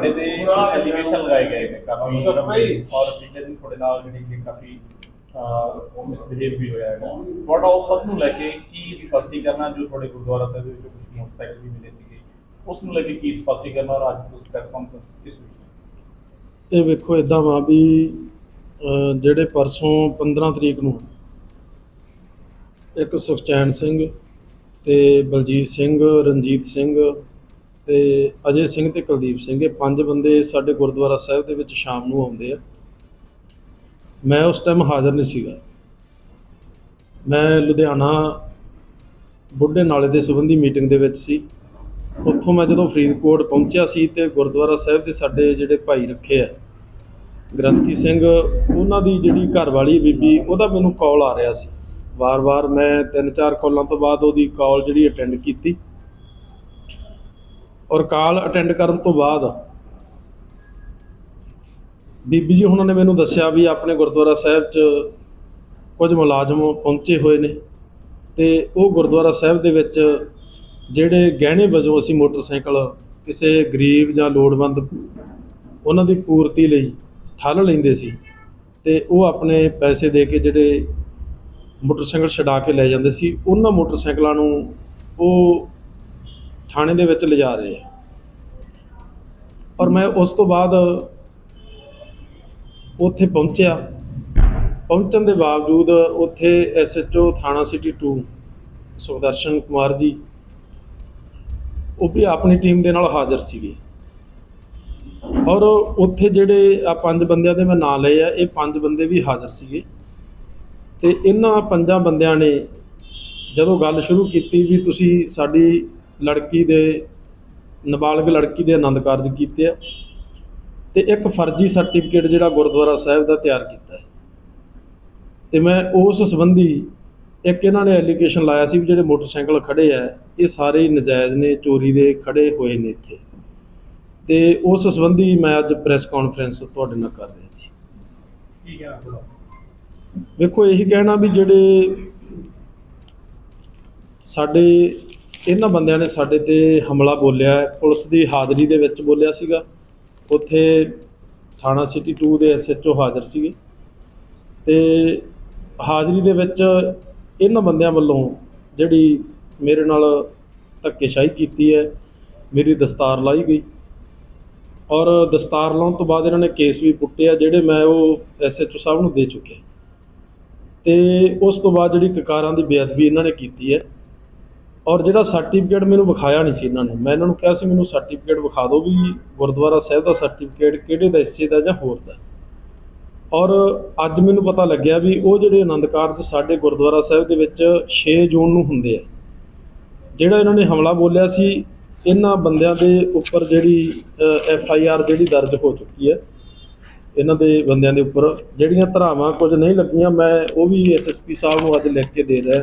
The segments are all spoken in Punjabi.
ਤੁਹਾਡੇ ਤੇ ਐਲੀਗੇਸ਼ਨ ਲਗਾਏ ਗਏ ਨੇ ਕਾਫੀ ਔਰ ਪਿਛਲੇ ਦਿਨ ਤੁਹਾਡੇ ਨਾਲ ਜਿਹੜੀ ਕਿ ਕਾਫੀ ਮਿਸਬਿਹੇਵ ਵੀ ਹੋਇਆ ਹੈਗਾ। ਬਟ ਆਓ ਸਭ ਨੂੰ ਲੈ ਕੇ ਕੀ ਸਪਸ਼ਟੀਕਰਨ ਜੋ ਤੁਹਾਡੇ ਗੁਰਦੁਆਰਾ ਸਾਹਿਬ ਦੇ ਵਿੱਚ ਕੁਝ ਮੋਟਰਸਾਈਕਲ ਵੀ ਮਿਲੇ ਸੀਗੇ? ਉਸ ਨੂੰ ਲੈ ਕੇ ਕੀ ਸਪਸ਼ਟੀਕਰਨ ਔਰ ਅੱਜ ਤੁਸੀਂ ਪ੍ਰੈਸ ਕਾਨਫਰੰਸ ਕਿਸ ਵਿੱਚ? ਇਹ ਵੇਖੋ ਇਦਾਂ ਵਾ ਵੀ ਜਿਹੜੇ ਪਰਸੋਂ 15 ਤਰੀਕ ਨੂੰ ਇੱਕ ਸੁਖਚੈਨ ਸਿੰਘ ਤੇ ਬਲਜੀਤ ਸਿੰਘ ਰਣਜੀਤ ਸਿੰਘ ਤੇ ਅਜੇ ਸਿੰਘ ਤੇ ਕੁਲਦੀਪ ਸਿੰਘ, ਇਹ ਪੰਜ ਬੰਦੇ ਸਾਡੇ ਗੁਰਦੁਆਰਾ ਸਾਹਿਬ ਦੇ ਵਿੱਚ ਸ਼ਾਮ ਨੂੰ ਆਉਂਦੇ ਆ। ਮੈਂ ਉਸ ਟਾਈਮ ਹਾਜ਼ਰ ਨਹੀਂ ਸੀਗਾ। ਮੈਂ ਲੁਧਿਆਣਾ ਬੁੱਢੇ ਨਾਲੇ ਦੇ ਸੰਬੰਧੀ ਮੀਟਿੰਗ ਦੇ ਵਿੱਚ ਸੀ। ਉੱਥੋਂ ਮੈਂ ਜਦੋਂ ਫਰੀਦਕੋਟ ਪਹੁੰਚਿਆ ਸੀ ਤੇ ਗੁਰਦੁਆਰਾ ਸਾਹਿਬ ਦੇ ਸਾਡੇ ਜਿਹੜੇ ਭਾਈ ਰੱਖੇ ਆ, ਗ੍ਰੰਥੀ ਸਿੰਘ, ਉਹਨਾਂ ਦੀ ਜਿਹੜੀ ਘਰ ਵਾਲੀ ਬੀਬੀ, ਉਹਦਾ ਮੈਨੂੰ ਕਾਲ ਆ ਰਿਹਾ ਸੀ। ਵਾਰ-ਵਾਰ ਮੈਂ ਤਿੰਨ ਚਾਰ ਕਾਲਾਂ ਤੋਂ ਬਾਅਦ ਉਹਦੀ ਕਾਲ ਜਿਹੜੀ ਅਟੈਂਡ ਕੀਤੀ। ਔਰ ਕਾਲ ਅਟੈਂਡ ਕਰਨ ਤੋਂ ਬਾਅਦ ਬੀਬੀ ਜੀ ਉਹਨਾਂ ਨੇ ਮੈਨੂੰ ਦੱਸਿਆ ਵੀ ਆਪਣੇ ਗੁਰਦੁਆਰਾ ਸਾਹਿਬ 'ਚ ਕੁਝ ਮੁਲਾਜ਼ਮ ਪਹੁੰਚੇ ਹੋਏ ਨੇ ਤੇ ਉਹ ਗੁਰਦੁਆਰਾ ਸਾਹਿਬ ਦੇ ਵਿੱਚ ਜਿਹੜੇ ਗਹਿਣੇ ਵਜੋਂ ਅਸੀਂ ਮੋਟਰਸਾਈਕਲ ਕਿਸੇ ਗਰੀਬ ਜਾਂ ਲੋੜਵੰਦ ਉਹਨਾਂ ਦੀ ਪੂਰਤੀ ਲਈ ਠੱਲ ਲੈਂਦੇ ਸੀ ਤੇ ਉਹ ਆਪਣੇ ਪੈਸੇ ਦੇ ਕੇ ਜਿਹੜੇ ਮੋਟਰਸਾਈਕਲ ਛਡਾ ਕੇ ਲੈ ਜਾਂਦੇ ਸੀ, ਉਹਨਾਂ ਮੋਟਰਸਾਈਕਲਾਂ ਨੂੰ ਉਹ ਥਾਣੇ ਦੇ ਵਿੱਚ ਲਿਜਾ ਰਹੇ ਆ। ਔਰ ਮੈਂ ਉਸ ਤੋਂ ਬਾਅਦ ਉੱਥੇ ਪਹੁੰਚਿਆ। ਪਹੁੰਚਣ ਦੇ ਬਾਵਜੂਦ ਉੱਥੇ ਐਸਐਚਓ ਥਾਣਾ ਸਿਟੀ 2 ਸੁਖਦਰਸ਼ਨ ਕੁਮਾਰ ਜੀ, ਉਹ ਵੀ ਆਪਣੀ ਟੀਮ ਦੇ ਨਾਲ ਹਾਜ਼ਰ ਸੀਗੇ। ਔਰ ਉੱਥੇ ਜਿਹੜੇ ਆ ਪੰਜ ਬੰਦਿਆਂ ਦੇ ਮੈਂ ਨਾਂ ਲਏ ਆ, ਇਹ ਪੰਜ ਬੰਦੇ ਵੀ ਹਾਜ਼ਰ ਸੀਗੇ। ਤੇ ਇਹਨਾਂ ਪੰਜਾਂ ਬੰਦਿਆਂ ਨੇ ਜਦੋਂ ਗੱਲ ਸ਼ੁਰੂ ਕੀਤੀ ਵੀ ਤੁਸੀਂ ਸਾਡੀ ਲੜਕੀ ਦੇ ਨਾਬਾਲਗ ਲੜਕੀ ਦੇ ਆਨੰਦ ਕਾਰਜ ਕੀਤੇ ਆ ਤੇ ਇੱਕ ਫਰਜ਼ੀ ਸਰਟੀਫਿਕੇਟ ਜਿਹੜਾ ਗੁਰਦੁਆਰਾ ਸਾਹਿਬ ਦਾ ਤਿਆਰ ਕੀਤਾ ਹੈ। ਤੇ ਮੈਂ ਉਸ ਸੰਬੰਧੀ ਇੱਕ ਇਹਨਾਂ ਨੇ ਐਲੀਗੇਸ਼ਨ ਲਾਇਆ ਸੀ ਵੀ ਜਿਹੜੇ ਮੋਟਰਸਾਈਕਲ ਖੜੇ ਆ ਇਹ ਸਾਰੇ ਹੀ ਨਜਾਇਜ਼ ਨੇ ਚੋਰੀ ਦੇ ਖੜੇ ਹੋਏ ਨੇ ਇੱਥੇ। ਤੇ ਉਸ ਸੰਬੰਧੀ ਮੈਂ ਅੱਜ ਪ੍ਰੈਸ ਕਾਨਫਰੰਸ ਤੁਹਾਡੇ ਨਾਲ ਕਰ ਰਿਹਾ ਜੀ ਕੀ ਕਹਿਣਾ ਵੇਖੋ ਇਹੀ ਕਹਿਣਾ ਵੀ ਜਿਹੜੇ ਸਾਡੇ ਇਹਨਾਂ ਬੰਦਿਆਂ ਨੇ ਸਾਡੇ ਤੇ ਹਮਲਾ ਬੋਲਿਆ ਹੈ, ਪੁਲਿਸ ਦੀ ਹਾਜ਼ਰੀ ਦੇ ਵਿੱਚ ਬੋਲਿਆ ਸੀਗਾ। ਉੱਥੇ ਥਾਣਾ ਸਿਟੀ 2 ਦੇ ਐਸਐਚਓ ਹਾਜ਼ਰ ਸੀਗੇ। ਤੇ ਹਾਜ਼ਰੀ ਦੇ ਵਿੱਚ ਇਹਨਾਂ ਬੰਦਿਆਂ ਵੱਲੋਂ ਜਿਹੜੀ ਮੇਰੇ ਨਾਲ ਧੱਕੇਸ਼ਾਹੀ ਕੀਤੀ ਹੈ ਮੇਰੀ ਦਸਤਾਰ ਲਾਈ ਗਈ। ਔਰ ਦਸਤਾਰ ਲਾਉਣ ਤੋਂ ਬਾਅਦ ਇਹਨਾਂ ਨੇ ਕੇਸ ਵੀ ਪੁੱਟਿਆ ਜਿਹੜੇ ਮੈਂ ਉਹ ਐਸਐਚਓ ਸਾਹਿਬ ਨੂੰ ਦੇ ਚੁੱਕਿਆ। ਤੇ ਉਸ ਤੋਂ ਬਾਅਦ ਜਿਹੜੀ ਕਕਾਰਾਂ ਦੀ ਬੇਅਦਬੀ ਇਹਨਾਂ ਨੇ ਕੀਤੀ ਹੈ ਔਰ ਜਿਹੜਾ ਸਰਟੀਫਿਕੇਟ ਮੈਨੂੰ ਵਿਖਾਇਆ ਨਹੀਂ ਸੀ ਇਹਨਾਂ ਨੇ। ਮੈਂ ਇਹਨਾਂ ਨੂੰ ਕਿਹਾ ਸੀ, ਮੈਨੂੰ ਸਰਟੀਫਿਕੇਟ ਵਿਖਾ ਦਿਓ ਵੀ ਗੁਰਦੁਆਰਾ ਸਾਹਿਬ ਦਾ ਸਰਟੀਫਿਕੇਟ ਕਿਹੜੇ ਦਾ ਹਿੱਸੇ ਦਾ ਜਾਂ ਹੋਰ ਦਾ? ਔਰ ਅੱਜ ਮੈਨੂੰ ਪਤਾ ਲੱਗਿਆ ਵੀ ਉਹ ਜਿਹੜੇ ਆਨੰਦ ਕਾਰਜ ਸਾਡੇ ਗੁਰਦੁਆਰਾ ਸਾਹਿਬ ਦੇ ਵਿੱਚ 6 ਜੂਨ ਨੂੰ ਹੁੰਦੇ ਆ। ਜਿਹੜਾ ਇਹਨਾਂ ਨੇ ਹਮਲਾ ਬੋਲਿਆ ਸੀ, ਇਹਨਾਂ ਬੰਦਿਆਂ ਦੇ ਉੱਪਰ ਜਿਹੜੀ ਐਫ ਆਈ ਆਰ ਜਿਹੜੀ ਦਰਜ ਹੋ ਚੁੱਕੀ ਹੈ, ਇਹਨਾਂ ਦੇ ਬੰਦਿਆਂ ਦੇ ਉੱਪਰ। ਜਿਹੜੀਆਂ ਧਰਾਵਾਂ ਕੁਝ ਨਹੀਂ ਲੱਗੀਆਂ, ਮੈਂ ਉਹ ਵੀ ਐਸਐਸਪੀ ਸਾਹਿਬ ਨੂੰ ਅੱਜ ਲਿਖ ਕੇ ਦੇ ਰਿਹਾ।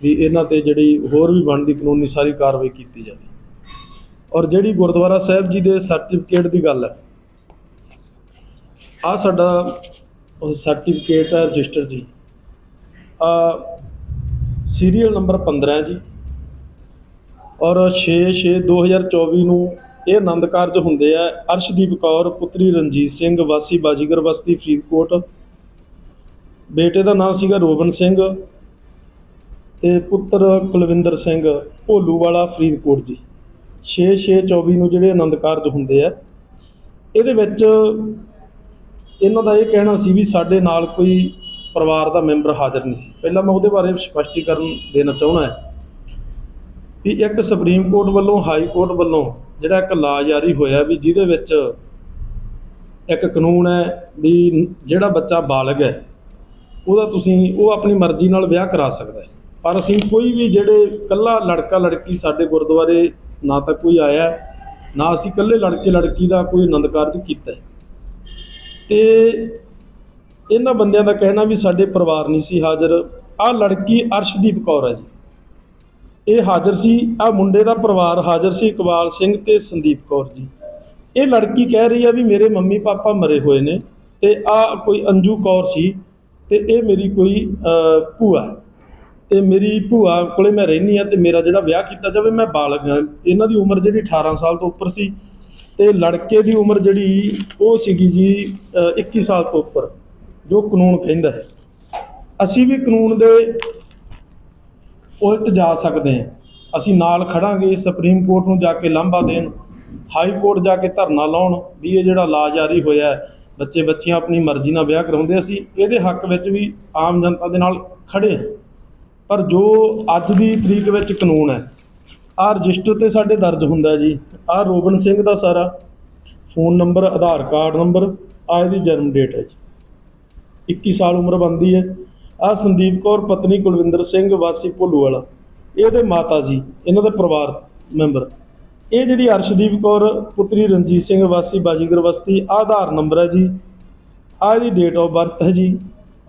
ਵੀ ਇਹਨਾਂ ਤੇ ਜਿਹੜੀ ਹੋਰ ਵੀ ਬਣਦੀ ਕਾਨੂੰਨੀ ਸਾਰੀ ਕਾਰਵਾਈ ਕੀਤੀ ਜਾਵੇ। ਔਰ ਜਿਹੜੀ ਗੁਰਦੁਆਰਾ ਸਾਹਿਬ ਜੀ ਦੇ ਸਰਟੀਫਿਕੇਟ ਦੀ ਗੱਲ ਹੈ ਆ ਸਾਡਾ ਉਹ ਸਰਟੀਫਿਕੇਟ ਹੈ ਰਜਿਸਟਰ ਜੀ। ਆ ਸੀਰੀਅਲ ਨੰਬਰ 15 ਜੀ। ਔਰ 6/6/2024 ਨੂੰ ਇਹ ਆਨੰਦ ਕਾਰਜ ਹੁੰਦੇ ਆ ਅਰਸ਼ਦੀਪ ਕੌਰ, ਪੁੱਤਰੀ ਰਣਜੀਤ ਸਿੰਘ, ਵਾਸੀ ਬਾਜੀਗਰ ਬਸਤੀ ਫਰੀਦਕੋਟ। ਬੇਟੇ ਦਾ ਨਾਮ ਸੀਗਾ ਰੋਬਨ ਸਿੰਘ। ਤੇ ਪੁੱਤਰ ਕੁਲਵਿੰਦਰ ਸਿੰਘ ਭੋਲੂ ਵਾਲਾ ਫਰੀਦਕੋਟ ਜੀ। 6/6/24 ਨੂੰ ਜਿਹੜੇ ਆਨੰਦ ਕਾਰਜ ਹੁੰਦੇ ਆ। ਇਹਦੇ ਵਿੱਚ ਇਹਨਾਂ ਦਾ ਇਹ ਕਹਿਣਾ ਸੀ ਵੀ ਸਾਡੇ ਨਾਲ ਕੋਈ ਪਰਿਵਾਰ ਦਾ ਮੈਂਬਰ ਹਾਜ਼ਰ ਨਹੀਂ ਸੀ। ਪਹਿਲਾਂ ਮੈਂ ਉਹਦੇ ਬਾਰੇ ਸਪਸ਼ਟੀਕਰਨ ਦੇਣਾ ਚਾਹੁੰਦਾ ਹਾਂ ਵੀ ਇੱਕ ਸੁਪਰੀਮ ਕੋਰਟ ਵੱਲੋਂ, ਹਾਈ ਕੋਰਟ ਵੱਲੋਂ ਜਿਹੜਾ ਇੱਕ ਲਾ ਜਾਰੀ ਹੋਇਆ ਵੀ ਜਿਹਦੇ ਵਿੱਚ ਇੱਕ ਕਾਨੂੰਨ ਹੈ ਵੀ ਜਿਹੜਾ ਬੱਚਾ ਬਾਲਗ ਹੈ, ਉਹਦਾ ਤੁਸੀਂ ਉਹ ਆਪਣੀ ਮਰਜ਼ੀ ਨਾਲ ਵਿਆਹ ਕਰਾ ਸਕਦਾ ਹੈ। ਪਰ ਅਸੀਂ ਕੋਈ ਵੀ ਜਿਹੜੇ ਕੱਲਾ ਲੜਕਾ ਲੜਕੀ ਸਾਡੇ ਗੁਰਦੁਆਰੇ ਨਾ ਤਾਂ ਕੋਈ ਆਇਆ, ਨਾ ਅਸੀਂ ਕੱਲੇ ਲੜਕੇ ਲੜਕੀ ਦਾ ਕੋਈ ਆਨੰਦ ਕਾਰਜ ਕੀਤਾ ਹੈ। ਤੇ ਇਹਨਾਂ ਬੰਦਿਆਂ ਦਾ ਕਹਿਣਾ ਵੀ ਸਾਡੇ ਪਰਿਵਾਰ ਨਹੀਂ ਸੀ ਹਾਜ਼ਰ ਆਹ ਲੜਕੀ ਅਰਸ਼ਦੀਪ ਕੌਰ ਹੈ ਜੀ ਇਹ ਹਾਜ਼ਰ ਸੀ ਆ ਮੁੰਡੇ ਦਾ ਪਰਿਵਾਰ ਹਾਜ਼ਰ ਸੀ ਇਕਬਾਲ ਸਿੰਘ ਤੇ ਸੰਦੀਪ ਕੌਰ ਜੀ ਇਹ ਲੜਕੀ ਕਹਿ ਰਹੀ ਆ ਵੀ ਮੇਰੇ ਮੰਮੀ ਪਾਪਾ ਮਰੇ ਹੋਏ ਨੇ ਤੇ ਆ ਕੋਈ ਅੰਜੂ ਕੌਰ ਸੀ ਤੇ ਇਹ ਮੇਰੀ ਕੋਈ ਭੂਆ ਹੈ। ਤੇ ਮੇਰੀ ਭੂਆ ਕੋਲੇ ਮੈਂ ਰਹਿੰਦੀ ਆ ਤੇ ਮੇਰਾ ਜਿਹੜਾ ਵਿਆਹ ਕੀਤਾ ਜਾਵੇ ਮੈਂ ਬਾਲਗ ਹਾਂ। ਇਹਨਾਂ ਦੀ ਉਮਰ ਜਿਹੜੀ 18 ਸਾਲ ਤੋਂ ਉੱਪਰ ਸੀ ਤੇ ਲੜਕੇ ਦੀ ਉਮਰ ਜਿਹੜੀ ਉਹ ਸੀਗੀ ਜੀ ਅ, 21 ਸਾਲ ਤੋਂ ਉੱਪਰ ਜੋ ਕਾਨੂੰਨ ਕਹਿੰਦਾ ਹੈ। ਅਸੀਂ ਵੀ ਕਾਨੂੰਨ ਦੇ ਉਲਟ ਜਾ ਸਕਦੇ ਹਾਂ। ਅਸੀਂ ਨਾਲ ਖੜਾਂਗੇ ਸੁਪਰੀਮ ਕੋਰਟ ਨੂੰ ਜਾ ਕੇ ਲਾਂਭਾ ਦੇਣ ਹਾਈ ਕੋਰਟ ਜਾ ਕੇ ਧਰਨਾ ਲਾਉਣ ਵੀ ਇਹ ਜਿਹੜਾ ਲਾ ਜਾਰੀ ਹੋਇਆ ਬੱਚੇ ਬੱਚੀਆਂ ਆਪਣੀ ਮਰਜ਼ੀ ਨਾਲ ਵਿਆਹ ਕਰਾਉਂਦੇ ਅਸੀਂ ਇਹਦੇ ਹੱਕ ਵਿੱਚ ਵੀ ਆਮ ਜਨਤਾ ਦੇ ਨਾਲ ਖੜੇ ਹਾਂ। ਪਰ ਜੋ ਅੱਜ ਦੀ ਤਰੀਕ ਵਿੱਚ ਕਾਨੂੰਨ ਹੈ, ਆਹ ਰਜਿਸਟਰ ਤੇ ਸਾਡੇ ਦਰਜ ਹੁੰਦਾ ਜੀ। ਆਹ ਰੋਬਨ ਸਿੰਘ ਦਾ ਸਾਰਾ phone number, Aadhaar card number, ਆਹ ਇਹਦੀ ਜਨਮ ਡੇਟ ਹੈ ਜੀ। 21 ਸਾਲ ਉਮਰ ਬੰਦੀ ਹੈ। ਆਹ ਸੰਦੀਪ ਕੌਰ, ਪਤਨੀ ਕੁਲਵਿੰਦਰ ਸਿੰਘ, ਵਾਸੀ ਭੋਲੂਵਾਲਾ। ਇਹਦੇ ਮਾਤਾ ਜੀ, ਇਹਨਾਂ ਦੇ ਪਰਿਵਾਰ ਮੈਂਬਰ। ਇਹ ਜਿਹੜੀ ਅਰਸ਼ਦੀਪ ਕੌਰ, ਪੁੱਤਰੀ ਰਣਜੀਤ ਸਿੰਘ, ਵਾਸੀ ਬਾਜੀਗਰ ਬਸਤੀ ਆਹ ਆਧਾਰ ਨੰਬਰ ਹੈ ਜੀ। ਆਹ ਇਹਦੀ ਡੇਟ ਆਫ ਬਰਥ ਹੈ ਜੀ।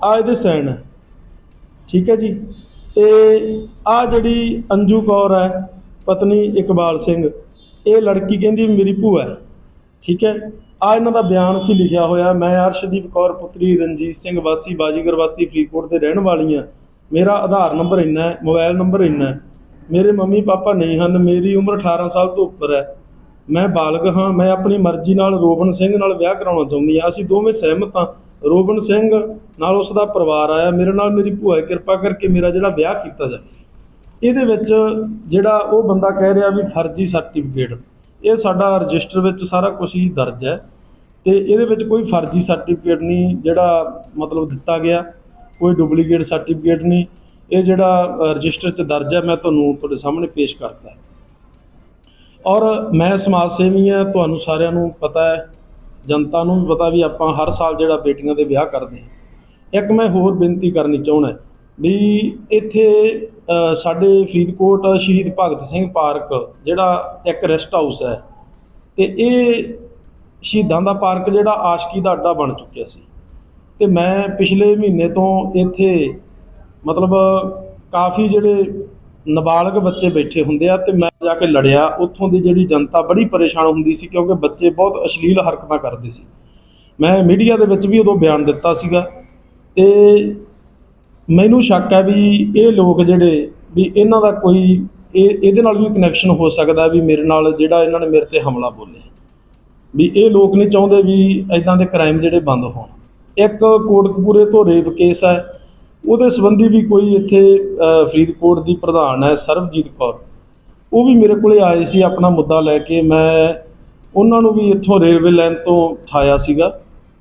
ਆਹ ਇਹਦੇ ਸੈਨ ਹੈ। ਠੀਕ ਹੈ ਜੀ। ਤੇ ਆ ਜਿਹੜੀ ਅੰਜੂ ਕੌਰ ਹੈ, ਪਤਨੀ ਇਕਬਾਲ ਸਿੰਘ, ਇਹ ਲੜਕੀ ਕਹਿੰਦੀ ਮੇਰੀ ਭੂਆ ਹੈ। ਠੀਕ ਹੈ? ਆ ਇਹਨਾਂ ਦਾ ਬਿਆਨ ਸੀ, ਲਿਖਿਆ ਹੋਇਆ। ਮੈਂ ਅਰਸ਼ਦੀਪ ਕੌਰ, ਪੁੱਤਰੀ ਰਣਜੀਤ ਸਿੰਘ ਵਾਸੀ, ਬਾਜੀਗਰ ਵਾਸੀ, ਫਰੀਦਕੋਟ ਦੇ ਰਹਿਣ ਵਾਲੀ ਹਾਂ। ਮੇਰਾ ਆਧਾਰ ਨੰਬਰ ਇੰਨਾ ਹੈ, ਮੋਬਾਈਲ ਨੰਬਰ ਇੰਨਾ ਹੈ। ਮੇਰੇ ਮੰਮੀ ਪਾਪਾ ਨਹੀਂ ਹਨ, ਮੇਰੀ ਉਮਰ 18 ਸਾਲ ਤੋਂ ਉੱਪਰ ਹੈ। ਮੈਂ ਬਾਲਗ ਹਾਂ, ਮੈਂ ਆਪਣੀ ਮਰਜ਼ੀ ਨਾਲ ਰੋਬਨ ਸਿੰਘ ਨਾਲ ਵਿਆਹ ਕਰਾਉਣਾ ਚਾਹੁੰਦੀ ਹਾਂ। ਅਸੀਂ ਦੋਵੇਂ ਸਹਿਮਤ ਹਾਂ। ਰੋਬਨ ਸਿੰਘ ਨਾਲ ਉਸ ਦਾ ਪਰਿਵਾਰ ਆਇਆ। ਮੇਰੇ ਨਾਲ ਮੇਰੀ ਭੂਆ ਹੈ, ਕਿਰਪਾ ਕਰਕੇ ਮੇਰਾ ਜਿਹੜਾ ਵਿਆਹ ਕੀਤਾ ਜਾਵੇ ਇਹਦੇ ਵਿੱਚ ਜਿਹੜਾ ਉਹ ਬੰਦਾ ਕਹਿ ਰਿਹਾ ਵੀ ਫਰਜ਼ੀ ਸਰਟੀਫਿਕੇਟ ਇਹ ਸਾਡਾ ਰਜਿਸਟਰ ਵਿੱਚ ਸਾਰਾ ਕੁਝ ਹੀ ਦਰਜ ਹੈ ਤੇ ਇਹਦੇ ਵਿੱਚ ਕੋਈ ਫਰਜ਼ੀ ਸਰਟੀਫਿਕੇਟ ਨਹੀਂ ਜਿਹੜਾ ਮਤਲਬ ਦਿੱਤਾ ਗਿਆ ਕੋਈ ਡੁਪਲੀਕੇਟ ਸਰਟੀਫਿਕੇਟ ਨਹੀਂ ਇਹ ਜਿਹੜਾ ਰਜਿਸਟਰ 'ਚ ਦਰਜ ਹੈ ਮੈਂ ਤੁਹਾਨੂੰ ਤੁਹਾਡੇ ਸਾਹਮਣੇ ਪੇਸ਼ ਕਰਤਾ ਔਰ ਮੈਂ ਸਮਾਜ ਸੇਵੀ ਹਾਂ ਤੁਹਾਨੂੰ ਸਾਰਿਆਂ ਨੂੰ ਪਤਾ ਹੈ ਜਨਤਾ ਨੂੰ ਵੀ ਪਤਾ ਵੀ ਆਪਾਂ ਹਰ ਸਾਲ ਜਿਹੜਾ ਬੇਟੀਆਂ ਦੇ ਵਿਆਹ ਕਰਦੇ ਹਾਂ। ਇੱਕ ਮੈਂ ਹੋਰ ਬੇਨਤੀ ਕਰਨੀ ਚਾਹੁੰਦਾ ਵੀ ਇੱਥੇ ਸਾਡੇ ਫਰੀਦਕੋਟ ਸ਼ਹੀਦ ਭਗਤ ਸਿੰਘ ਪਾਰਕ ਜਿਹੜਾ ਇੱਕ ਰੈਸਟ ਹਾਊਸ ਹੈ ਤੇ ਇਹ ਸ਼ਹੀਦਾਂ ਦਾ ਪਾਰਕ ਜਿਹੜਾ ਆਸ਼ਕੀ ਦਾ ਅੱਡਾ ਬਣ ਚੁੱਕਿਆ ਸੀ। ਤੇ ਮੈਂ ਪਿਛਲੇ ਮਹੀਨੇ ਤੋਂ ਇੱਥੇ ਮਤਲਬ ਕਾਫੀ ਜਿਹੜੇ ਨਾਬਾਲਗ ਬੱਚੇ ਬੈਠੇ ਹੁੰਦੇ ਆ ਤੇ ਮੈਂ ਜਾ ਕੇ ਲੜਿਆ। ਉੱਥੋਂ ਦੀ ਜਿਹੜੀ ਜਨਤਾ ਬੜੀ ਪਰੇਸ਼ਾਨ ਹੁੰਦੀ ਸੀ ਕਿਉਂਕਿ ਬੱਚੇ ਬਹੁਤ ਅਸ਼ਲੀਲ ਹਰਕਤਾਂ ਕਰਦੇ ਸੀ। ਮੈਂ ਮੀਡੀਆ ਦੇ ਵਿੱਚ ਵੀ ਉਦੋਂ ਬਿਆਨ ਦਿੱਤਾ ਸੀਗਾ ਤੇ ਮੈਨੂੰ ਸ਼ੱਕ ਹੈ ਵੀ ਇਹ ਲੋਕ ਜਿਹੜੇ ਵੀ ਇਹਨਾਂ ਦਾ ਕੋਈ ਇਹ ਇਹਦੇ ਨਾਲ ਵੀ ਕਨੈਕਸ਼ਨ ਹੋ ਸਕਦਾ ਵੀ ਮੇਰੇ ਨਾਲ ਜਿਹੜਾ ਇਹਨਾਂ ਨੇ ਮੇਰੇ ਤੇ ਹਮਲਾ ਬੋਲਿਆ। ਵੀ ਇਹ ਲੋਕ ਨਹੀਂ ਚਾਹੁੰਦੇ ਵੀ ਐਦਾਂ ਦੇ ਕ੍ਰਾਈਮ ਜਿਹੜੇ ਬੰਦ ਹੋਣ। ਇੱਕ ਕੋਟਕਪੂਰੇ ਤੋਂ ਰੇਪ ਕੇਸ ਹੈ। ਉਹਦੇ ਸੰਬੰਧੀ ਵੀ ਕੋਈ ਇੱਥੇ ਫਰੀਦਕੋਟ ਦੀ ਪ੍ਰਧਾਨ ਹੈ ਸਰਬਜੀਤ ਕੌਰ। ਉਹ ਵੀ ਮੇਰੇ ਕੋਲੇ ਆਏ ਸੀ, ਆਪਣਾ ਮੁੱਦਾ ਲੈ ਕੇ ਮੈਂ ਉਹਨਾਂ ਨੂੰ ਵੀ ਇੱਥੋਂ ਰੇਲਵੇ ਲਾਈਨ ਤੋਂ ਉਠਾਇਆ ਸੀਗਾ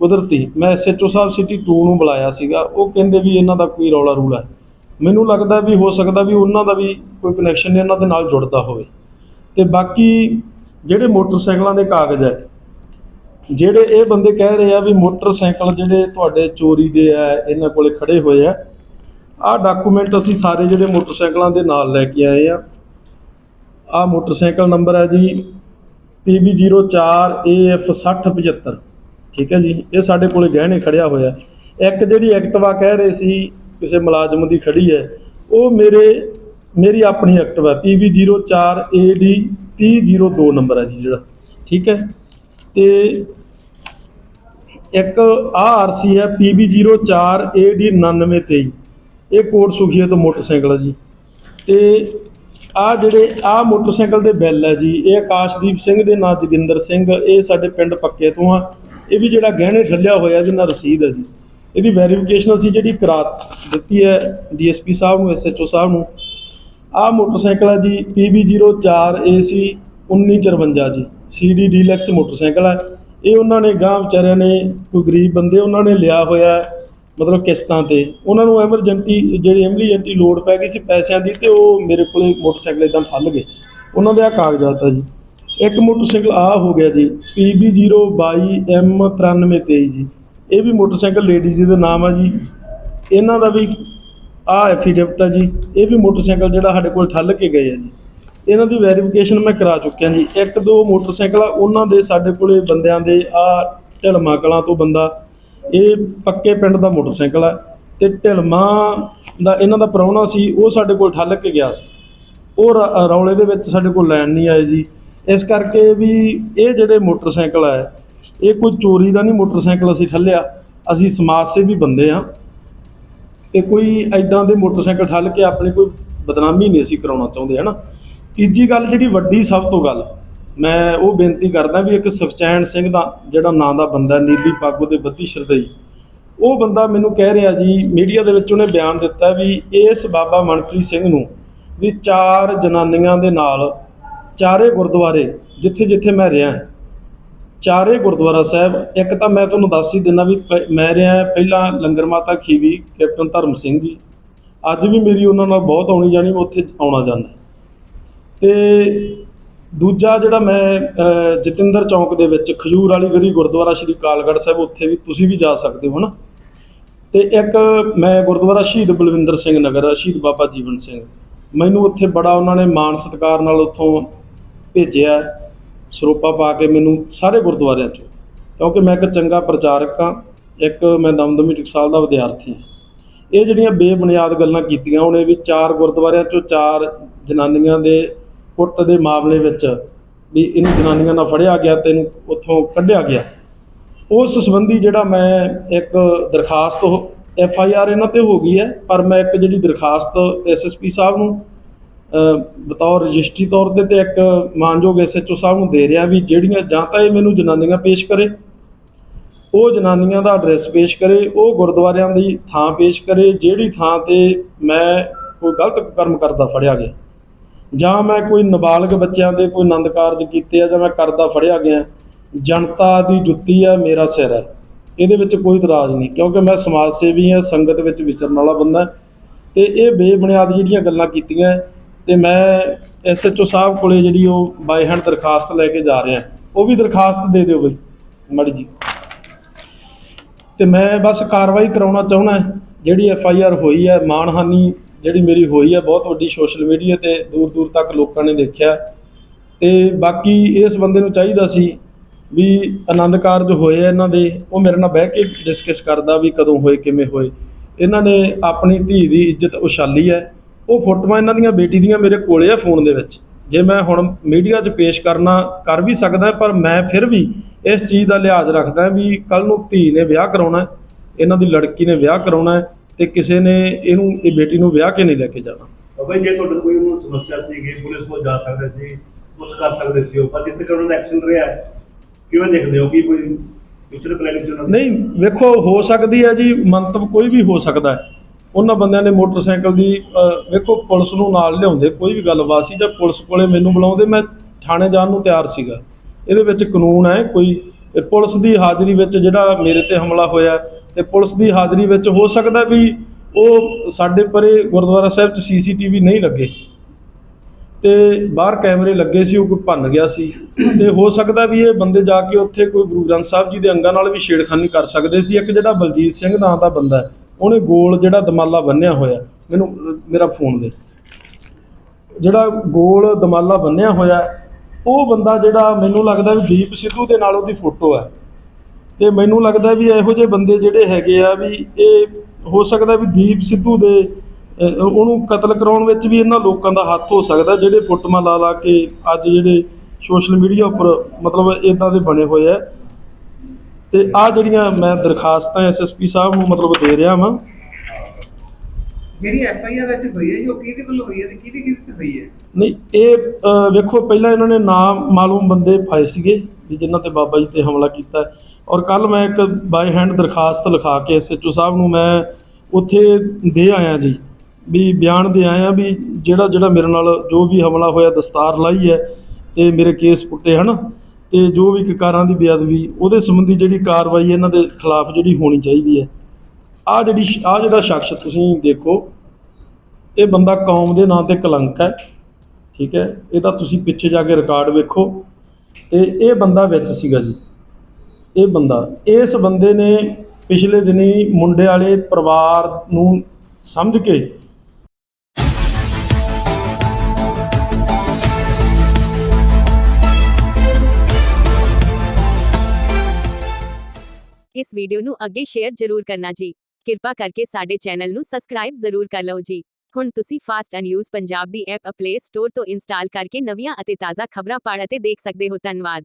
ਕੁਦਰਤੀ। ਮੈਂ ਐਸਐਚਓ ਸਾਹਿਬ ਸਿਟੀ 2 ਨੂੰ ਬੁਲਾਇਆ ਸੀਗਾ। ਉਹ ਕਹਿੰਦੇ ਵੀ ਇਹਨਾਂ ਦਾ ਕੋਈ ਰੌਲਾ ਰੂਲਾ ਹੈ। ਮੈਨੂੰ ਲੱਗਦਾ ਵੀ, ਹੋ ਸਕਦਾ ਵੀ ਉਹਨਾਂ ਦਾ ਵੀ ਕੋਈ ਕਨੈਕਸ਼ਨ ਇਹਨਾਂ ਦੇ ਨਾਲ ਜੁੜਦਾ ਹੋਵੇ। ਤੇ ਬਾਕੀ ਜਿਹੜੇ ਮੋਟਰਸਾਈਕਲਾਂ ਦੇ ਕਾਗਜ਼ ਹੈ, ਜਿਹੜੇ ਇਹ ਬੰਦੇ ਕਹਿ ਰਹੇ ਆ ਵੀ ਮੋਟਰਸਾਈਕਲ ਜਿਹੜੇ ਤੁਹਾਡੇ ਚੋਰੀ ਦੇ ਆ, ਇਹਨਾਂ ਕੋਲੇ ਖੜੇ ਹੋਏ ਆ ਆਹ ਡਾਕੂਮੈਂਟ ਅਸੀਂ ਸਾਰੇ ਜਿਹੜੇ ਮੋਟਰਸਾਈਕਲਾਂ ਦੇ ਨਾਲ ਲੈ ਕੇ ਆਏ ਆ। ਆਹ ਮੋਟਰਸਾਈਕਲ ਨੰਬਰ ਹੈ ਜੀ PB04AF6075 ਠੀਕ ਹੈ ਜੀ, ਇਹ ਸਾਡੇ ਕੋਲੇ ਗਹਿਣੇ ਖੜਿਆ ਹੋਇਆ। ਇੱਕ ਜਿਹੜੀ ਐਕਟਿਵਾ ਕਹਿ ਰਹੇ ਸੀ, ਕਿਸੇ ਮੁਲਾਜ਼ਮ ਦੀ ਖੜੀ ਹੈ, ਉਹ ਮੇਰੇ, ਮੇਰੀ ਆਪਣੀ ਐਕਟਿਵਾ PB04AD 3002 ਨੰਬਰ ਹੈ ਜੀ ਜਿਹੜਾ। ਠੀਕ ਹੈ, ਤੇ ਇੱਕ ਆਹ ਆਰਸੀ ਹੈ PB04AD9923 ਇਹ ਕੋਟ ਸੁਖੀਏ ਤੋਂ ਮੋਟਰਸਾਈਕਲ ਹੈ ਜੀ। ਤੇ ਆ ਜਿਹੜੇ ਆ ਮੋਟਰਸਾਈਕਲ ਦੇ ਬਿੱਲ ਹੈ ਜੀ, ਇਹ ਆਕਾਸ਼ਦੀਪ ਸਿੰਘ ਦੇ ਨਾਂ, ਜੋਗਿੰਦਰ ਸਿੰਘ, ਇਹ ਸਾਡੇ ਪਿੰਡ ਪੱਕੇ ਤੋਂ ਆ। ਇਹ ਵੀ ਜਿਹੜਾ ਗਹਿਣੇ ਠੱਲਿਆ ਹੋਇਆ ਇਹਦੇ ਨਾਲ ਰਸੀਦ ਹੈ ਜੀ। ਇਹਦੀ ਵੈਰੀਫਿਕੇਸ਼ਨ ਅਸੀਂ ਜਿਹੜੀ ਕਰਾ ਦਿੱਤੀ ਹੈ ਡੀਐਸਪੀ ਸਾਹਿਬ ਨੂੰ ਐਸਐਚਓ ਸਾਹਿਬ ਨੂੰ। ਆ ਮੋਟਰਸਾਈਕਲ ਹੈ ਜੀ PB04AC 1954 ਜੀ। CD ਡੀਲਕਸ ਮੋਟਰਸਾਈਕਲ ਹੈ। ਇਹ ਉਹਨਾਂ ਨੇ ਗਾਂ ਵਿਚਾਰਿਆਂ ਨੇ, ਕੋਈ ਗਰੀਬ ਬੰਦੇ ਉਹਨਾਂ ਨੇ ਲਿਆ ਹੋਇਆ ਮਤਲਬ ਕਿਸ਼ਤਾਂ ਤੇ। ਉਹਨਾਂ ਨੂੰ ਐਮਰਜੈਂਸੀ ਜਿਹੜੀ ਐਮਰਜੈਂਸੀ ਲੋੜ ਪੈ ਗਈ ਸੀ ਪੈਸਿਆਂ ਦੀ ਤੇ ਉਹ ਮੇਰੇ ਕੋਲੇ ਮੋਟਰਸਾਈਕਲ ਇਦਾਂ ਠੱਲ ਗਏ। ਉਹਨਾਂ ਦੇ ਆ ਕਾਗਜ਼ਾਤ ਆ ਜੀ। ਇੱਕ ਮੋਟਰਸਾਈਕਲ ਆ ਹੋ ਗਿਆ ਜੀ PB022M9323 ਜੀ। ਇਹ ਵੀ ਮੋਟਰਸਾਈਕਲ ਲੇਡੀਜ਼ ਦਾ ਨਾਮ ਆ ਜੀ। ਇਹਨਾਂ ਦਾ ਵੀ ਆ ਐਫੀਡੇਵਿਟ ਆ ਜੀ। ਇਹ ਵੀ ਮੋਟਰਸਾਈਕਲ ਜਿਹੜਾ ਸਾਡੇ ਕੋਲ ਠੱਲ ਕੇ ਗਏ ਆ ਜੀ। ਇਹਨਾਂ ਦੀ ਵੈਰੀਫਿਕੇਸ਼ਨ ਮੈਂ ਕਰਾ ਚੁੱਕਿਆ ਜੀ। ਇੱਕ ਦੋ ਮੋਟਰਸਾਈਕਲ ਆ ਉਹਨਾਂ ਦੇ ਸਾਡੇ ਕੋਲੇ ਬੰਦਿਆਂ ਦੇ ਆ ਢਲਮਾ ਕਲਾਂ ਤੋਂ ਬੰਦਾ ਇਹ ਪੱਕੇ ਪਿੰਡ ਦਾ ਮੋਟਰਸਾਈਕਲ ਹੈ ਤੇ ਢਲਮਾ ਦਾ ਇਹਨਾਂ ਦਾ ਪ੍ਰਾਹੁਣਾ ਸੀ, ਉਹ ਸਾਡੇ ਕੋਲ ਠੱਲ ਕੇ ਗਿਆ ਸੀ। ਉਹ ਰ- ਰੌਲੇ ਦੇ ਵਿੱਚ ਸਾਡੇ ਕੋਲ ਲੈਣ ਨਹੀਂ ਆਏ ਜੀ। ਇਸ ਕਰਕੇ ਵੀ ਇਹ ਜਿਹੜੇ ਮੋਟਰਸਾਈਕਲ ਹੈ, ਇਹ ਕੋਈ ਚੋਰੀ ਦਾ ਨਹੀਂ ਮੋਟਰਸਾਈਕਲ ਅਸੀਂ ਠੱਲਿਆ। ਅਸੀਂ ਸਮਾਜ ਸੇਵੀ ਬੰਦੇ ਆ ਤੇ ਕੋਈ ਐਦਾਂ ਦੇ ਮੋਟਰਸਾਈਕਲ ਠੱਲ ਕੇ ਆਪਣੀ ਕੋਈ ਬਦਨਾਮੀ ਨਹੀਂ ਅਸੀਂ ਕਰਾਉਣਾ ਚਾਹੁੰਦੇ ਹਨਾ ਤੀਜੀ ਗੱਲ ਜਿਹੜੀ ਵੱਡੀ ਸਭ ਤੋਂ ਗੱਲ ਮੈਂ ਉਹ ਬੇਨਤੀ ਕਰਦਾ ਵੀ ਇੱਕ ਸੁਖਚੈਨ ਸਿੰਘ ਦਾ ਜਿਹੜਾ ਨਾਂ ਦਾ ਬੰਦਾ ਨੀਲੀ ਪਾਗੋ ਉਹਦੇ ਬੱਤੀ ਸ਼ਰਦਈ ਉਹ ਬੰਦਾ ਮੈਨੂੰ ਕਹਿ ਰਿਹਾ ਜੀ, ਮੀਡੀਆ ਦੇ ਵਿੱਚ ਉਹਨੇ ਬਿਆਨ ਦਿੱਤਾ ਵੀ ਇਸ ਬਾਬਾ ਮਨਪ੍ਰੀਤ ਸਿੰਘ ਨੂੰ ਵੀ ਚਾਰ ਜਨਾਨੀਆਂ ਦੇ ਨਾਲ ਚਾਰੇ ਗੁਰਦੁਆਰੇ ਜਿੱਥੇ ਜਿੱਥੇ ਮੈਂ ਰਿਹਾ, ਚਾਰੇ ਗੁਰਦੁਆਰਾ ਸਾਹਿਬ, ਇੱਕ ਤਾਂ ਮੈਂ ਤੁਹਾਨੂੰ ਦੱਸ ਹੀ ਦਿੰਦਾ ਵੀ ਪ- ਮੈਂ ਰਿਹਾ ਪਹਿਲਾਂ ਲੰਗਰ ਮਾਤਾ ਖੀਵੀ, ਕੈਪਟਨ ਧਰਮ ਸਿੰਘ ਜੀ। ਅੱਜ ਵੀ ਮੇਰੀ ਉਹਨਾਂ ਨਾਲ ਬਹੁਤ ਆਉਣੀ ਜਾਣੀ ਮੈਂ ਉੱਥੇ ਆਉਣਾ ਜਾਂਦਾ ਤੇ ਦੂਜਾ ਜਿਹੜਾ ਮੈਂ ਜਤਿੰਦਰ ਚੌਂਕ ਦੇ ਵਿੱਚ ਖਜੂਰ ਵਾਲੀ ਗੜੀ ਗੁਰਦੁਆਰਾ ਸ਼੍ਰੀ ਕਾਲਗੜ੍ਹ ਸਾਹਿਬ, ਉੱਥੇ ਵੀ ਤੁਸੀਂ ਵੀ ਜਾ ਸਕਦੇ ਹੋ ਨਾ। ਤੇ ਇੱਕ ਮੈਂ ਗੁਰਦੁਆਰਾ ਸ਼ਹੀਦ ਬਲਵਿੰਦਰ ਸਿੰਘ ਨਗਰ, ਸ਼ਹੀਦ ਬਾਬਾ ਜੀਵਨ ਸਿੰਘ। ਮੈਨੂੰ ਉੱਥੇ ਬੜਾ ਉਹਨਾਂ ਨੇ ਮਾਣ ਸਤਿਕਾਰ ਨਾਲ ਉੱਥੋਂ ਭੇਜਿਆ ਸਰੋਪਾ ਪਾ ਕੇ ਮੈਨੂੰ ਸਾਰੇ ਗੁਰਦੁਆਰਿਆਂ 'ਚ। ਕਿਉਂਕਿ ਮੈਂ ਇੱਕ ਚੰਗਾ ਪ੍ਰਚਾਰਕ ਹਾਂ, ਇੱਕ ਮੈਂ ਦਮਦਮੀ ਟਕਸਾਲ ਦਾ ਵਿਦਿਆਰਥੀ ਹਾਂ। ਇਹ ਜਿਹੜੀਆਂ ਬੇਬੁਨਿਆਦ ਗੱਲਾਂ ਕੀਤੀਆਂ, ਉਹਨੇ ਵੀ ਚਾਰ ਗੁਰਦੁਆਰਿਆਂ 'ਚੋਂ ਚਾਰ ਜਨਾਨੀਆਂ ਦੇ ਕੁੱਟ ਦੇ ਮਾਮਲੇ ਵਿੱਚ ਵੀ ਇਹਨੂੰ ਜਨਾਨੀਆਂ ਨਾਲ ਫੜਿਆ ਗਿਆ ਤੇ ਇਹਨੂੰ ਉੱਥੋਂ ਕੱਢਿਆ ਗਿਆ। ਉਸ ਸੰਬੰਧੀ ਜਿਹੜਾ ਮੈਂ ਇੱਕ ਦਰਖਾਸਤ ਐਫ ਆਈ ਆਰ ਇਹਨਾਂ ਤੇ ਹੋ ਗਈ ਹੈ, ਪਰ ਮੈਂ ਇੱਕ ਜਿਹੜੀ ਦਰਖਾਸਤ ਐਸ ਐਸ ਪੀ ਸਾਹਿਬ ਨੂੰ ਬਤੌਰ ਰਜਿਸਟਰੀ ਤੌਰ ਤੇ ਤੇ ਇੱਕ ਮਾਨਯੋਗ ਐਸ ਐਚ ਓ ਸਾਹਿਬ ਨੂੰ ਦੇ ਰਿਹਾ ਵੀ ਜਿਹੜੀਆਂ ਜਾਂ ਤਾਂ ਇਹ ਮੈਨੂੰ ਜਨਾਨੀਆਂ ਪੇਸ਼ ਕਰੇ, ਉਹ ਜਨਾਨੀਆਂ ਦਾ ਐਡਰੈਸ ਪੇਸ਼ ਕਰੇ, ਉਹ ਗੁਰਦੁਆਰਿਆਂ ਦੀ ਥਾਂ ਪੇਸ਼ ਕਰੇ, ਜਿਹੜੀ ਥਾਂ ਤੇ ਮੈਂ ਕੋਈ ਗਲਤ ਕਰਮ ਕਰਦਾ ਫੜਿਆ ਗਿਆ। ਜਾਂ ਮੈਂ ਕੋਈ ਨਾਬਾਲਗ ਬੱਚਿਆਂ ਦੇ ਕੋਈ ਆਨੰਦ ਕਾਰਜ ਕੀਤੇ ਆ ਜਾਂ ਮੈਂ ਕਰਦਾ ਫੜਿਆ ਗਿਆ, ਜਨਤਾ ਦੀ ਜੁੱਤੀ ਆ, ਮੇਰਾ ਸਿਰ ਹੈ ਇਹਦੇ ਵਿੱਚ ਕੋਈ ਇਤਰਾਜ਼ ਨਹੀਂ, ਕਿਉਂਕਿ ਮੈਂ ਸਮਾਜ ਸੇਵੀ ਹਾਂ ਸੰਗਤ ਵਿੱਚ ਵਿਚਰਨ ਵਾਲਾ ਬੰਦਾ। ਤੇ ਇਹ ਬੇਬੁਨਿਆਦ ਜਿਹੜੀਆਂ ਗੱਲਾਂ ਕੀਤੀਆਂ, ਤੇ ਮੈਂ ਐਸਐਚਓ ਸਾਹਿਬ ਕੋਲੇ ਜਿਹੜੀ ਉਹ ਬਾਈ ਹੈਂਡ ਦਰਖਾਸਤ ਲੈ ਕੇ ਜਾ ਰਿਹਾ, ਉਹ ਵੀ ਦਰਖਾਸਤ ਦੇ ਦਿਓ ਬਈ, ਮਾੜੀ ਜੀ। ਤੇ ਮੈਂ ਬਸ ਕਾਰਵਾਈ ਕਰਾਉਣਾ ਚਾਹੁੰਦਾ, ਜਿਹੜੀ ਐਫ ਆਈ ਆਰ ਹੋਈ ਹੈ ਮਾਨਹਾਨੀ ਜਿਹੜੀ ਮੇਰੀ ਹੋਈ ਹੈ ਬਹੁਤ ਵੱਡੀ ਸੋਸ਼ਲ ਮੀਡੀਆ ਤੇ ਦੂਰ ਦੂਰ ਤੱਕ ਲੋਕਾਂ ਨੇ ਦੇਖਿਆ। ਤੇ ਬਾਕੀ ਇਸ ਬੰਦੇ ਨੂੰ ਚਾਹੀਦਾ ਸੀ ਵੀ ਆਨੰਦ ਕਾਰਜ ਹੋਏ ਇਹਨਾਂ ਦੇ, ਉਹ ਮੇਰੇ ਨਾਲ ਬਹਿ ਕੇ ਡਿਸਕਸ ਕਰਦਾ ਵੀ ਕਦੋਂ ਹੋਏ, ਕਿਵੇਂ ਹੋਏ। ਇਹਨਾਂ ਨੇ ਆਪਣੀ ਧੀ ਦੀ ਇੱਜ਼ਤ ਉਛਾਲੀ ਹੈ ਉਹ ਫੋਟੋਆਂ ਇਹਨਾਂ ਦੀਆਂ ਬੇਟੀ ਦੀਆਂ ਮੇਰੇ ਕੋਲੇ ਆ ਫੋਨ ਦੇ ਵਿੱਚ। ਜੇ ਮੈਂ ਹੁਣ ਮੀਡੀਆ 'ਚ ਪੇਸ਼ ਕਰਨਾ, ਕਰ ਵੀ ਸਕਦਾ, ਪਰ ਮੈਂ ਫਿਰ ਵੀ ਇਸ ਚੀਜ਼ ਦਾ ਲਿਹਾਜ਼ ਰੱਖਦਾ ਵੀ ਕੱਲ ਨੂੰ ਧੀ ਨੇ ਵਿਆਹ ਕਰਾਉਣਾ, ਇਹਨਾਂ ਦੀ ਲੜਕੀ ਨੇ ਵਿਆਹ ਕਰਾਉਣਾ ਤੇ ਕਿਸੇ ਨੇ ਇਹਨੂੰ ਇਹ ਬੇਟੀ ਨੂੰ ਵਿਆਹ ਕੇ ਨਹੀਂ ਲੈ ਕੇ ਜਾਣਾ। ਬਾਬਾ ਜੀ, ਜੇ ਤੁਹਾਡੇ ਕੋਈ ਉਹਨੂੰ ਸਮੱਸਿਆ ਸੀਗੀ ਪੁਲਿਸ ਕੋਲ ਜਾ ਸਕਦੇ ਸੀ ਕੁਝ ਕਰ ਸਕਦੇ ਸੀ ਉਹ ਪਰ ਜਿੱਥੇ ਉਹਨਾਂ ਦਾ ਐਕਸ਼ਨ ਰਿਹਾ ਕਿਵੇਂ ਦੇਖਦੇ ਹੋ? ਕਿ ਕੋਈ ਫਿਊਚਰ ਪਲੈਨਿੰਗ ਚ ਉਹਨਾਂ ਨਹੀਂ ਵੇਖੋ ਹੋ ਸਕਦੀ ਹੈ ਜੀ ਮੰਤਵ ਕੋਈ ਵੀ ਹੋ ਸਕਦਾ ਹੈ। ਉਹਨਾਂ ਬੰਦਿਆਂ ਨੇ ਮੋਟਰਸਾਈਕਲ ਦੀ ਵੇਖੋ ਪੁਲਿਸ ਨੂੰ ਨਾਲ ਲਿਆਉਂਦੇ ਕੋਈ ਵੀ ਗੱਲਬਾਤ ਸੀ ਜਾਂ ਪੁਲਿਸ ਕੋਲੇ ਮੈਨੂੰ ਬੁਲਾਉਂਦੇ ਮੈਂ ਥਾਣੇ ਜਾਣ ਨੂੰ ਤਿਆਰ ਸੀਗਾ। ਇਹਦੇ ਵਿੱਚ ਕਾਨੂੰਨ ਹੈ ਕੋਈ ਪੁਲਿਸ ਦੀ ਹਾਜ਼ਰੀ ਵਿੱਚ ਜਿਹੜਾ ਮੇਰੇ ਤੇ ਹਮਲਾ ਹੋਇਆ ਤੇ ਪੁਲਿਸ ਦੀ ਹਾਜ਼ਰੀ ਵਿੱਚ ਹੋ ਸਕਦਾ ਵੀ ਉਹ ਸਾਡੇ ਪਰੇ ਗੁਰਦੁਆਰਾ ਸਾਹਿਬ 'ਚ ਸੀਸੀਟੀਵੀ ਨਹੀਂ ਲੱਗੇ। ਤੇ ਬਾਹਰ ਕੈਮਰੇ ਲੱਗੇ ਸੀ, ਉਹ ਕੋਈ ਭੰਨ ਗਿਆ ਸੀ। ਤੇ ਹੋ ਸਕਦਾ ਵੀ ਇਹ ਬੰਦੇ ਜਾ ਕੇ ਉੱਥੇ ਕੋਈ ਗੁਰੂ ਗ੍ਰੰਥ ਸਾਹਿਬ ਜੀ ਦੇ ਅੰਗਾਂ ਨਾਲ ਵੀ ਛੇੜਖਾਨੀ ਕਰ ਸਕਦੇ ਸੀ। ਇੱਕ ਜਿਹੜਾ ਬਲਜੀਤ ਸਿੰਘ ਨਾਂ ਦਾ ਬੰਦਾ ਉਹਨੇ ਗੋਲ ਜਿਹੜਾ ਦਮਾਲਾ ਬੰਨਿਆ ਹੋਇਆ। ਮੈਨੂੰ, ਮੇਰਾ ਫੋਨ ਦੇ। ਜਿਹੜਾ ਗੋਲ ਦਮਾਲਾ ਬੰਨਿਆ ਹੋਇਆ, ਉਹ ਬੰਦਾ ਜਿਹੜਾ ਮੈਨੂੰ ਲੱਗਦਾ ਵੀ ਦੀਪ ਸਿੱਧੂ ਦੇ ਨਾਲ ਉਹਦੀ ਫੋਟੋ ਹੈ। ਤੇ ਮੈਨੂੰ ਲੱਗਦਾ ਵੀ ਇਹੋ ਜਿਹੇ ਬੰਦੇ ਜਿਹੜੇ ਹੈਗੇ ਆ ਵੀ ਇਹ ਹੋ ਸਕਦਾ ਵੀ ਦੀਪ ਸਿੱਧੂ ਦੇ ਉਹਨੂੰ ਕਤਲ ਕਰਾਉਣ ਵਿੱਚ ਵੀ ਇਹਨਾਂ ਲੋਕਾਂ ਦਾ ਹੱਥ ਹੋ ਸਕਦਾ ਜਿਹੜੇ ਫੋਟੋਆਂ ਲਾ ਲਾ ਕੇ ਅੱਜ ਜਿਹੜੇ ਸੋਸ਼ਲ ਮੀਡੀਆ ਉੱਪਰ ਮਤਲਬ ਇਦਾਂ ਦੇ ਬਣੇ ਹੋਏ ਆ। ਤੇ ਆ ਜਿਹੜੀਆਂ ਮੈਂ ਦਰਖਾਸਤਾਂ ਐਸਐਸਪੀ ਸਾਹਿਬ ਨੂੰ ਮਤਲਬ ਦੇ ਰਿਹਾ ਵਾਂ। ਜਿਹੜੀ ਐਫ ਆਈ ਆਰ ਵਿੱਚ ਹੋਈ ਹੈ ਜੀ ਉਹ ਕਿਹਦੇ ਵੱਲੋਂ ਹੋਈ ਹੈ ਤੇ ਕਿਹਦੀ ਕਿਹਦੇ ਤੇ ਹੋਈ ਹੈ? ਨਹੀਂ ਇਹ ਵੇਖੋ ਪਹਿਲਾਂ ਇਹਨਾਂ ਨੇ ਨਾਮ ਮਾਲੂਮ ਬੰਦੇ ਪਾਏ ਸੀਗੇ ਜਿਨ੍ਹਾਂ ਤੇ ਬਾਬਾ ਜੀ ਤੇ ਹਮਲਾ ਕੀਤਾ। ਔਰ ਕੱਲ ਮੈਂ ਇੱਕ ਬਾਈ ਹੈਂਡ ਦਰਖਾਸਤ ਲਿਖਾ ਕੇ ਐਸਐਚਓ ਸਾਹਿਬ ਨੂੰ ਮੈਂ ਉੱਥੇ ਦੇ ਆਇਆ ਜੀ, ਵੀ ਬਿਆਨ ਦੇ ਆਇਆ ਵੀ ਜਿਹੜਾ ਜਿਹੜਾ ਮੇਰੇ ਨਾਲ ਜੋ ਵੀ ਹਮਲਾ ਹੋਇਆ, ਦਸਤਾਰ ਲਾਈ ਹੈ ਤੇ ਮੇਰੇ ਕੇਸ ਪੁੱਟੇ ਹਨ ਤੇ ਜੋ ਵੀ ਕਕਾਰਾਂ ਦੀ ਬੇਅਦਬੀ, ਉਹਦੇ ਸੰਬੰਧੀ ਜਿਹੜੀ ਕਾਰਵਾਈ ਇਹਨਾਂ ਦੇ ਖਿਲਾਫ ਜਿਹੜੀ ਹੋਣੀ ਚਾਹੀਦੀ ਹੈ। ਆ ਜਿਹੜੀ ਆ ਜਿਹੜਾ ਸ਼ਖਸ ਤੁਸੀਂ ਦੇਖੋ, ਇਹ ਬੰਦਾ ਕੌਮ ਦੇ ਨਾਂ ਤੇ ਕਲੰਕ ਹੈ, ਠੀਕ ਹੈ? ਇਹਦਾ ਤੁਸੀਂ ਪਿੱਛੇ ਜਾ ਕੇ ਰਿਕਾਰਡ ਵੇਖੋ ਤੇ ਇਹ ਬੰਦਾ ਵਿੱਚ ਸੀਗਾ ਜੀ। ਇਹ ਬੰਦਾ, ਇਸ ਬੰਦੇ ਨੇ ਪਿਛਲੇ ਦਿਨੀ ਮੁੰਡੇ ਵਾਲੇ ਪਰਿਵਾਰ ਨੂੰ ਸਮਝ ਕੇ ਇਸ ਵੀਡੀਓ ਨੂੰ ਅੱਗੇ ਸ਼ੇਅਰ ਜ਼ਰੂਰ ਕਰਨਾ ਜੀ। ਕਿਰਪਾ ਕਰਕੇ ਸਾਡੇ ਚੈਨਲ ਨੂੰ ਸਬਸਕ੍ਰਾਈਬ ਜ਼ਰੂਰ ਕਰ ਲਓ ਜੀ। ਹੁਣ ਤੁਸੀਂ ਫਾਸਟ ਨਿਊਜ਼ ਪੰਜਾਬ ਦੀ ਐਪ ਪਲੇ ਸਟੋਰ ਤੋਂ ਇੰਸਟਾਲ ਕਰਕੇ ਨਵੀਆਂ ਅਤੇ ਤਾਜ਼ਾ ਖਬਰਾਂ ਪੜ੍ਹ ਅਤੇ ਦੇਖ ਸਕਦੇ ਹੋ। ਧੰਨਵਾਦ।